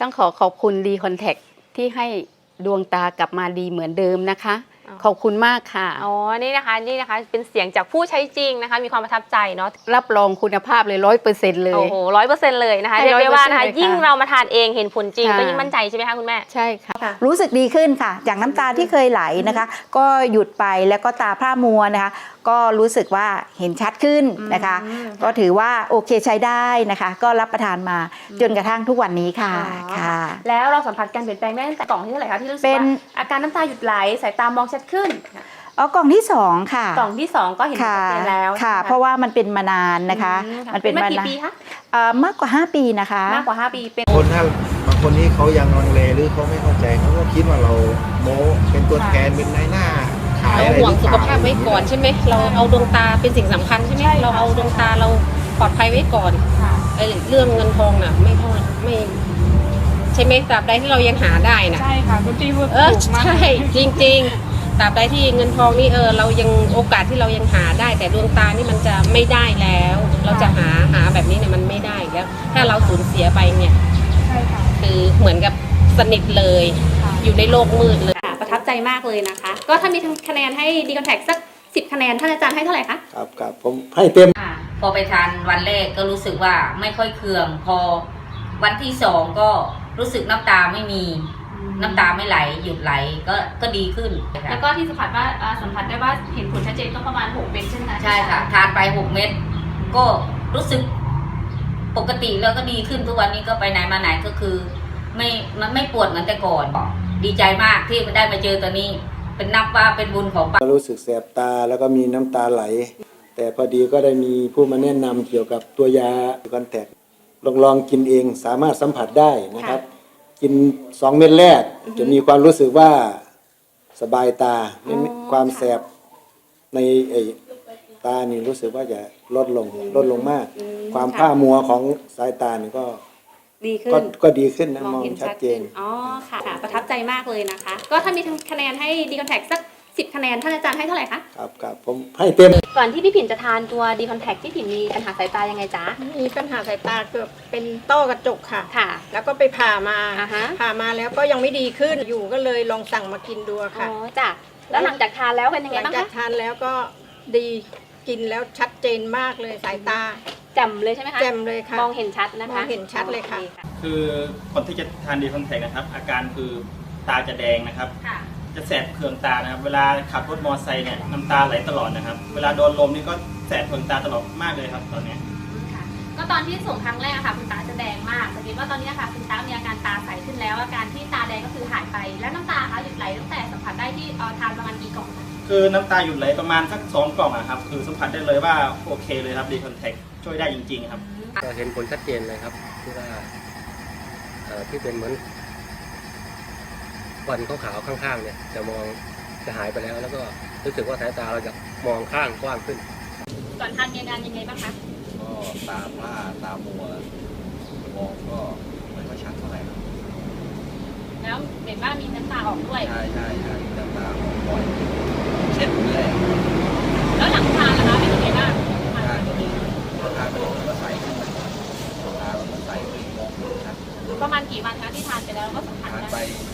ต้องขอขอบคุณดีคอนแทคที่ให้ดวงตากลับมาดีเหมือนเดิมนะคะ ขอบคุณมากค่ะ อ๋อ นี่นะคะนี่นะคะเป็นเสียงจากผู้ใช้จริงนะคะ มีความประทับใจเนาะรับรองคุณภาพเลยร้อยเปอร์เซ็นต์เลย โอ้โหร้อยเปอร์เซ็นต์เลยนะคะให้เรียกได้ว่านะคะ100%เลยค่ะยิ่งเรามาทานเองเห็นผลจริงค่ะก็ยิ่งมั่นใจใช่ไหมคะคุณแม่ ใช่ค่ะ รู้สึกดีขึ้นค่ะ จากน้ำตาที่เคยไหลนะคะ ก็หยุดไปแล้วก็ตาพร่ามัวนะคะ ก็รู้สึกว่าเห็นชัดขึ้นนะคะอืมก็ถือว่าโอเคใช้ได้นะคะ ก็รับประทานมาจนกระทั่งทุกวันนี้ค่ะอ๋อค่ะ แล้วเราสัมผัสการเปลี่ยนแปลงได้ตั้งแต่กล่องที่เท่าไหร่คะที่รู้สึกเป็นว่าอาการน้ำตาหยุดไหลสายตามองชัดขึ้นอ๋อกล่องที่สองค่ะกล่องที่สองก็เห็นผลค่ะชัดเจนแล้วค่ะใช่ไหมเพราะว่ามันเป็นมานานนะคะอืมันเป็นมามากี่นานปีคะเอ่อมากกว่า 5 ปีนะคะ มากกว่า 5 ปีเป็นคนถ้าบางคนที่เขายังลังเลหรือเขาไม่เข้าใจเขาก็คิดว่าเราโม้เป็นตัวแทนเป็นนายหน้าขายเราอะไรห่วงรือสุเปขล่ภาพไว้ก่อนใช่ไหมเราเอาดวงตาเป็นสิ่งสำคัญใช่ไหมเราเอาดวงตาเราปลอดภัยไว้ก่อนไอ้เรื่องเงินทองน่ะ ไม่พอไม่ใช่ไหมตราบใดที่เรายังหาได้น่ะใช่ค่ะคุณพี่พูดเออถูกมากใช่จริง ๆ ตราบใดที่เงินทองนี่เออเรายังโอกาสที่เรายังหาได้ แต่ดวงตานี่มันจะไม่ได้แล้ว เราจะหาหาแบบนี้เนี่ยมันไม่ได้แล้ว ถ้าเราสูญเสียไปเนี่ย ใช่ค่ะ คือเหมือนกับสนิทเลยอยู่ในโลกมืดเลย ค่ะประทับใจมากเลยนะคะ ก็ถ้ามีคะแนนให้ดีคอนแทคสัก 10 คะแนน ท่านอาจารย์ให้เท่าไหร่คะ ครับครับผมให้เต็ม ค่ะพอไปทานวันแรกก็รู้สึกว่าไม่ค่อยเคือง พอวันที่สองก็รู้สึกน้ำตาไม่มี น้ำตาไม่ไหลหยุดไหลก็ก็ดีขึ้นค่ะแล้วก็ที่สัมผัสว่าอ่าสัมผัสได้ว่าเห็นผลชัดเจนก็ประมาณ 6เม็ดใช่ไหมคะใช่ค่ะ ทานไปหกเม็ดก็รู้สึกปกติแล้วก็ดีขึ้นทุกวันนี้ก็ไปไหนมาไหนก็คือ ไม่มันไม่ปวดเหมือนแต่ก่อน ดีใจมากที่ได้มาเจอตัวนี้ เป็นนับว่าเป็นบุญของป้ารู้สึกแสบตาแล้วก็มีน้ำตาไหล แต่พอดีก็ได้มีผู้มาแนะนำเกี่ยวกับตัวยาคอนแทคลองลองกินเองสามารถสัมผัสได้นะครับ กินสองเม็ดแรก จะมีความรู้สึกว่าสบายตาไม่ไม่ความแสบในไอ้ตานี่รู้สึกว่าจะลดลงลดลงมากความผ้ามัวของสายตานี่ก็ดีขึ้ก็น ก็ดีขึ้นนะมมอองงเห็นชัชัดดเจขึ้นนอ๋อค่ะค่ะ ประทับใจมากเลยนะคะ ก็ถ้ามีคะแนนให้ดีคอนแทคสัก 10 คะแนน ท่านอาจารย์ให้เท่าไหร่คะ ครับครับผมให้เต็ม ก่อนที่พี่ผินจะทานตัวดีคอนแทคที่ผินมีปัญหาสายตายังไงจ๊ะ มีปัญหาสายตาเกือบเป็นต้อกระจกค่ะ ค่ะ แล้วก็ไปผ่ามาอ่าฮะ ผ่ามาแล้วก็ยังไม่ดีขึ้นอยู่ก็เลยลองสั่งมากินดูอ๋ค่ะ อจ้ะแล้วหลังจากทานแล้วเป็นยังหไงลังบ้างจากคะทานแล้วก็ดีกินแล้วชัดเจนมากเลยสายตาแจ่มเลยใช่ไหมคะแจ่มเลยค่ะ มองเห็นชัดนะคะมองเห็นชัดเลยค่ะโอคือคนที่จะทานดีคอนแทคนะครับ อาการคือตาจะแดงนะครับ ค่ะ จะแสบเคืองตานะครับ เวลาขับรถมอเตอร์ไซค์เนี่ยน้ำตาไหลตลอดนะครับ เวลาโดนลมนี่ก็แสบเคืองตาตลอดมากเลยครับ ตอนเนี้ยค่ะก็ตอนที่ส่งครั้งแรกอะค่ะคุณตาจะแดงมากแต่คิดว่าตอนนี้อะค่ะคุณตามีอาการตาใสขึ้นแล้ว อาการที่ตาแดงก็คือหายไป แล้วน้ำตาคะหยุดไหลตั้งแต่สัมผัสได้ที่เอ่อทานประมาณกี่กล่องคะคือน้ำตาหยุดไหลประมาณสักสองกล่องอะครับ คือสัมผัสได้เลยว่าโอเคเลยครับดีคอนแทคช่วยได้จริงๆครับ ก็เห็นผลชัดเจนเลยครับที่ว่าเอ่อที่เป็นเหมือน วันขาวๆข้างๆเนี่ยจะมองจะหายไปแล้ว แล้วก็รู้สึกว่าสายตาเราจะมองข้างกว้างขึ้น ก่อนทานมีอาการยังไงบ้างคะก็ตาผ้าตามัวมองก็ไม่ค่อยชัดเท่าไหร่ครับแล้วเห็นว่ามีน้ำตาออกด้วย ใช่ใช่ใช่น้ำตาบ่อยเช็ดเรื่อยแล้วหลังทานล่ะคะเป็นยังไงบ้างทานก็ดีทานไปก็ใสขึ้นตาเราก็ใสขึ้นมองเห็นชัดประมาณกี่วันคะที่ทานไปแล้วก็สัมผัสทานได้ไปสองสาม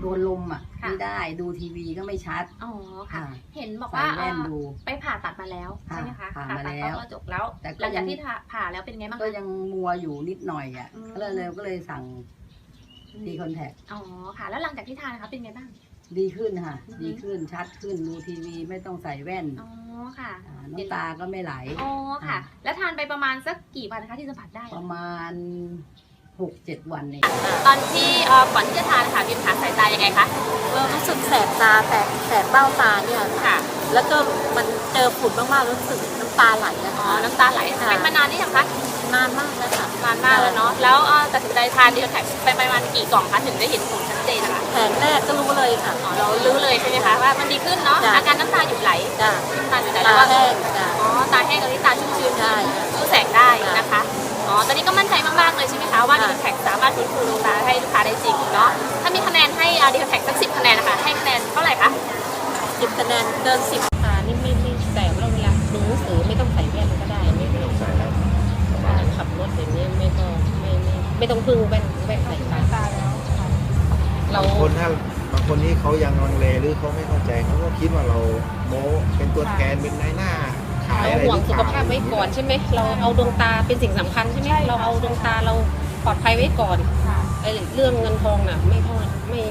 โดนลมอะค่ะ ไม่ได้ดูทีวีก็ไม่ชัดอ๋อค่ะค่ะเห็นบอกใส่ว่าแว่นเอ่อดูไปผ่าตัดมาแล้วใช่ไหมคะผ่าผ่ามาตัดแล้วต้อกระจกแล้วแต่ก็หลังจากยัง ที่ผ่าแล้วเป็นไงบ้างก็คะ ยังมัวอยู่นิดหน่อยอะอืม ก็เลยเลยก็เลยสั่งดีคอนแทคอ๋อค่ะ แล้วหลังจากที่ทานนะคะเป็นไงบ้าง ดีขึ้นค่ะ อือฮึ ดีขึ้นชัดขึ้นดูทีวีไม่ต้องใส่แว่นอ๋อค่ะาน้ำตาก็ไม่ไหล อ๋อค่ะ แล้วทานไปประมาณสักกี่วันคะที่สัมผัสได้ประมาณ หกเจ็ดวันเองตอนที่เอ่อก่อนที่จะทานค่ะมีปัญหาสายตายังไงคะรู้สึกแสบตาแสบแสบเบ้าตาเนี่ยค่ะแล้วก็มันเจอฝุ่นมากๆรู้สึกน้ำตาไหลอะอ๋อน้ำตาไหลค่ะเป็นมานานหรือยังคะนานมากแล้วค่ะนานมากแล้วเนาะแล้วเอ่อตัดสินใจทานดีคอนแทคไปประมาณกี่กล่องคะถึงได้เห็นผลชัดเจนนะคะแผงแรกก็รู้เลยค่ะ อ๋อเรารู้เลยใช่ไหมคะว่ามันดีขึ้นเนาะจ้ะ อาการน้ำตาหยุดไหลจ้ะน้ำตาหยุดไหลตาแล้วก็แห้งจ้ะ อ๋อตาแห้งกับที่ตาชุ่มชื้นใช่รู้แสงได้จ้ะนะคะ อ๋อ ตอนนี้ก็มั่นใจมากๆเลยใช่ไหมคะว่าดีค่ะคอนแทคสามารถฟื้นฟูดวงตาให้ลูกค้าได้จริงเนาะ ถ้ามีคะแนนให้ดีคอนแทคสักสิบคะแนนนะคะ ให้คะแนนเท่าไหร่คะสิบคะแนนเกินสิบค่ะนี่ไม่ไม่แต่ว่าเวลาดูหนังสือไม่ต้องใส่แว่นก็ได้ไม่ไม่ต้องใส่แล้วขับรถอย่างนี้ไม่ต้องไม่ไม่ไม่ต้องพึ่งแว่นแว่นใส่ตาเราบางคนถ้าบางคนที่เขายังลังเลหรือเขาไม่เข้าใจเขาก็คิดว่าเราโม้เป็นตัวแทนเป็นนายหน้าขาย เราอะไรห่วงรือสุเปขล่ภาพไว้ก่อนใช่ไหมเราเอาดวงตาเป็นสิ่งสำคัญใช่ไหมเราเอาดวงตาเราปลอดภัยไว้ก่อนไอ้เรื่องเงินทองน่ะ ไม่เท่าไม่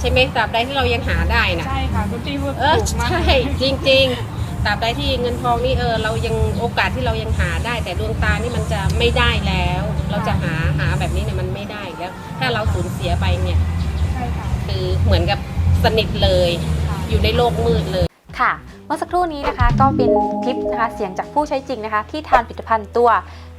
ใช่ไหมตราบใดที่เรายังหาได้น่ะ ใช่ค่ะคุณพี่พูดเออใช่จริงๆตราบใดที่เงินทองนี่เออเรายังโอกาสที่เรายังหาได้ แต่ดวงตานี่มันจะไม่ได้แล้ว เราจะหาหาแบบนี้เนี่ยมันไม่ได้แล้ว ถ้าเราสูญเสียไปเนี่ย ใช่ค่ะคือเหมือนกับสนิทเลยอยู่ในโลกมืดเลย ค่ะ เมื่อสักครู่นี้นะคะก็เป็นคลิปนะคะเสียงจากผู้ใช้จริงนะคะ ที่ทานผลิตภัณฑ์ตัว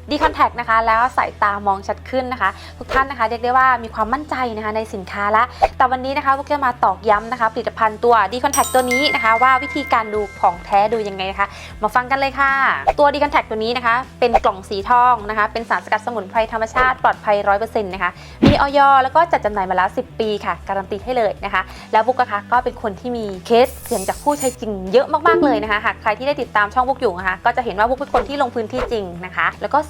ดีคอนแทคนะคะ แล้วสายตามองชัดขึ้นนะคะ ทุกท่านนะคะเรียกได้ว่ามีความมั่นใจนะคะในสินค้าละ แต่วันนี้นะคะพวกจะมาตอกย้ำนะคะ ผลิตภัณฑ์ตัวดีคอนแทคตัวนี้นะคะ ว่าวิธีการดูของแท้ดูยังไงนะคะ มาฟังกันเลยค่ะ ตัวดีคอนแทคตัวนี้นะคะ เป็นกล่องสีทองนะคะ เป็นสารสกัดสมุนไพรธรรมชาติปลอดภัย100%นะคะมีออยแล้วก็จัดจำหน่ายมาแล้ว 10 ปีค่ะ การันตีให้เลยนะคะ แล้วบุ๊กนะคะก็เป็นคนที่มีเคสเสียงจากผู้ใช้จริงเยอะมากๆเลยนะคะหากใครที่ได้ติดตามช่องบุ๊กอยู่นะคะก็จะเห็นว่าบุ๊กเป็นคนที่ลงพื้นที่จริงนะคะ แล้วก็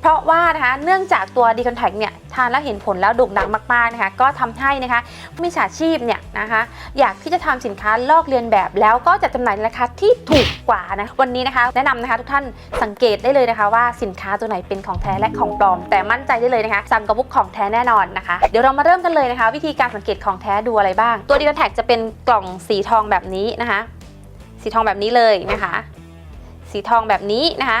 เพราะว่านะคะเนื่องจากตัวดีคอนแทคเนี่ยทานแล้วเห็นผลแล้วโด่งดังมากๆนะคะก็ทำให้นะคะผู้มีฉาชีพเนี่ยนะคะอยากที่จะทำสินค้าลอกเลียนแบบแล้วก็จะจำหน่ายในราคาที่ถูกกว่านะวันนี้นะคะ แนะนำนะคะทุกท่านสังเกตได้เลยนะคะ ว่าสินค้าตัวไหนเป็นของแท้และของปลอม แต่มั่นใจได้เลยนะคะสั่งกับบุกของแท้แน่นอนนะคะ เดี๋ยวเรามาเริ่มกันเลยนะคะ วิธีการสังเกตของแท้ดูอะไรบ้าง ตัวดีคอนแทคจะเป็นกล่องสีทองแบบนี้นะคะ สีทองแบบนี้เลยนะคะ สีทองแบบนี้นะคะ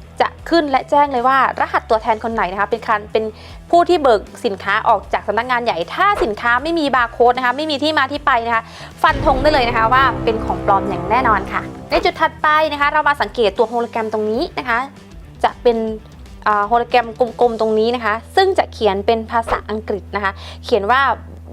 จะขึ้นและแจ้งเลยว่า รหัสตัวแทนคนไหนนะคะเป็นการเป็นผู้ที่เบิกสินค้าออกจากสำนักงานใหญ่ ถ้าสินค้าไม่มีบาร์โค้ดนะคะไม่มีที่มาที่ไปนะคะ ฟันธงได้เลยนะคะว่าเป็นของปลอมอย่างแน่นอนค่ะ ในจุดถัดไปนะคะ เรามาสังเกตตัวโฮโลแกรมตรงนี้นะคะ จะเป็นโฮโลแกรมกลมๆตรงนี้นะคะ ซึ่งจะเขียนเป็นภาษาอังกฤษนะคะ เขียนว่า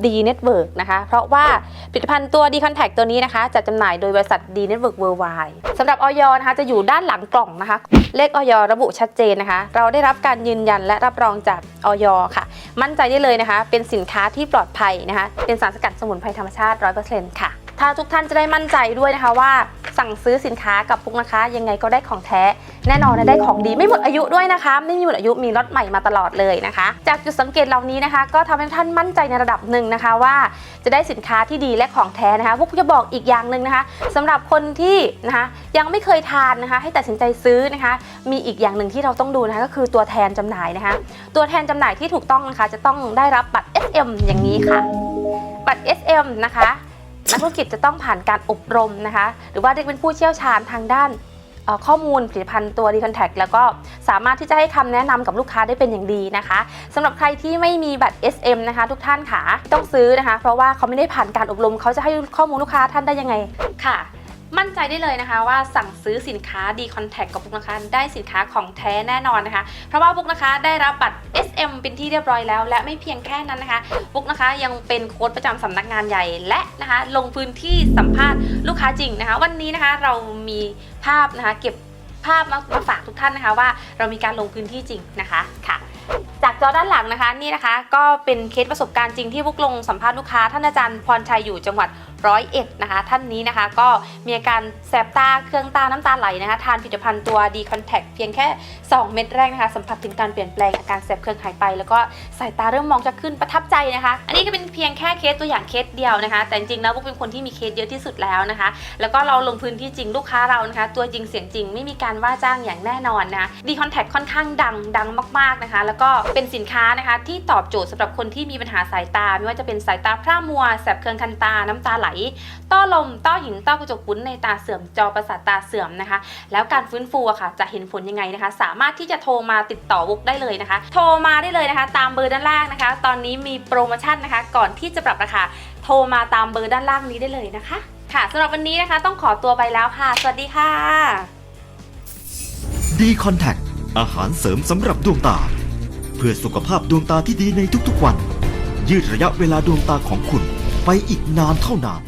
D Network นะคะ เพราะว่าผลิตภัณฑ์ตัว D Contact ตัวนี้นะคะจะจำหน่ายโดยบริษัท D Network Worldwide สำหรับออยนะคะจะอยู่ด้านหลังกล่องนะคะ เลขออยระบุชัดเจนนะคะ เราได้รับการยืนยันและรับรองจากออยค่ะ มั่นใจได้เลยนะคะ เป็นสินค้าที่ปลอดภัยนะคะ เป็นสารสกัดสมุนไพรธรรมชาติ 100%ค่ะ ถ้าทุกท่านจะได้มั่นใจด้วยนะคะว่า สั่งซื้อสินค้ากับพุกนะคะ ยังไงก็ได้ของแท้ แน่นอนนะได้ของดีไม่หมดอายุด้วยนะคะ ไม่มีหมดอายุมีรถใหม่มาตลอดเลยนะคะ จากจุดสังเกตเหล่านี้นะคะ ก็ทำให้ท่านมั่นใจในระดับหนึ่งนะคะว่า จะได้สินค้าที่ดีและของแท้นะคะพวกจะบอกอีกอย่างหนึ่งนะคะสำหรับคนที่นะคะยังไม่เคยทานนะคะ ให้ตัดสินใจซื้อนะคะ มีอีกอย่างหนึ่งที่เราต้องดูนะคะก็คือตัวแทนจำหน่ายนะคะ ตัวแทนจำหน่ายที่ถูกต้องนะคะจะต้องได้รับบัตร SM อย่างนี้ค่ะ บัตร SM นะคะ นักธุรกิจจะต้องผ่านการอบรมนะคะ หรือว่าเรียกเป็นผู้เชี่ยวชาญทางด้านข้อมูลผลิตภัณฑ์ตัว d c o n t a c t แล้วก็สามารถที่จะให้คำแนะนำกับลูกค้าได้เป็นอย่างดีนะคะสำหรับใครที่ไม่มีบัตร SM นะคะ ทุกท่านค่ะต้องซื้อนะคะ เพราะว่าเขาไม่ได้ผ่านการอบรม เขาจะให้ข้อมูลลูกค้าท่านได้ยังไงค่ะ มั่นใจได้เลยนะคะว่าสั่งซื้อสินค้า D Contact กับบุกนะคะ ได้สินค้าของแท้แน่นอนนะคะ เพราะว่าบุกนะคะได้รับบัตร SM เป็นที่เรียบร้อยแล้ว และไม่เพียงแค่นั้นนะคะบุ๊กนะคะยังเป็นโค้ดประจำสำนักงานใหญ่และนะคะลงพื้นที่สัมภาษณ์ลูกค้าจริงนะคะ วันนี้นะคะเรามีภาพนะคะเก็บภาพมาฝากทุกท่านนะคะว่าเรามีการลงพื้นที่จริงนะคะค่ะ จอด้านหลังนะคะนี่นะคะ ก็เป็นเคสประสบการณ์จริงที่พวกลงสัมภาษณ์ลูกค้าท่านอาจารย์พรชัยอยู่จังหวัดร้อยเอ็ดนะคะ ท่านนี้นะคะก็มีอาการแสบตาเครื่องตาน้ำตาไหลนะคะ ทานผลิตภัณฑ์ตัว D Contact เพียงแค่ 2 เม็ดแรกนะคะ สัมผัสถึงการเปลี่ยนแปลงอาการแสบเครื่องหายไป แล้วก็สายตาเริ่มมองจะขึ้นประทับใจนะคะ อันนี้ก็เป็นเพียงแค่เคสตัวอย่างเคสเดียวนะคะ แต่จริงๆแล้วพวกเป็นคนที่มีเคสเยอะที่สุดแล้วนะคะ แล้วก็เราลงพื้นที่จริงลูกค้าเรานะคะ ตัวจริงเสียงจริงไม่มีการว่าจ้างอย่างแน่นอนนะะดีคอนแทคค่อนข้างดังดังมากๆนะคะ แล้วก็เป็นสินค้านะคะ ที่ตอบโจทย์สำหรับคนที่มีปัญหาสายตา ไม่ว่าจะเป็นสายตาพร่ามัว แสบเคืองคันตา น้ำตาไหล ต้อลม ต้อหิน ต้อกระจกปุ้นในตาเสื่อม จอประสาทตาเสื่อมนะคะ แล้วการฟื้นฟูอะค่ะ จะเห็นผลยังไงนะคะ สามารถที่จะโทรมาติดต่อวุกได้เลยนะคะ โทรมาได้เลยนะคะ ตามเบอร์ด้านล่างนะคะ ตอนนี้มีโปรโมชั่นนะคะ ก่อนที่จะปรับราคา โทรมาตามเบอร์ด้านล่างนี้ได้เลยนะคะ ค่ะสำหรับวันนี้นะคะ ต้องขอตัวไปแล้วค่ะ สวัสดีค่ะดีคอนแทคอาหารเสริมสำหรับดวงตา เพื่อสุขภาพดวงตาที่ดีในทุกๆวัน ยืดระยะเวลาดวงตาของคุณไปอีกนานเท่านาน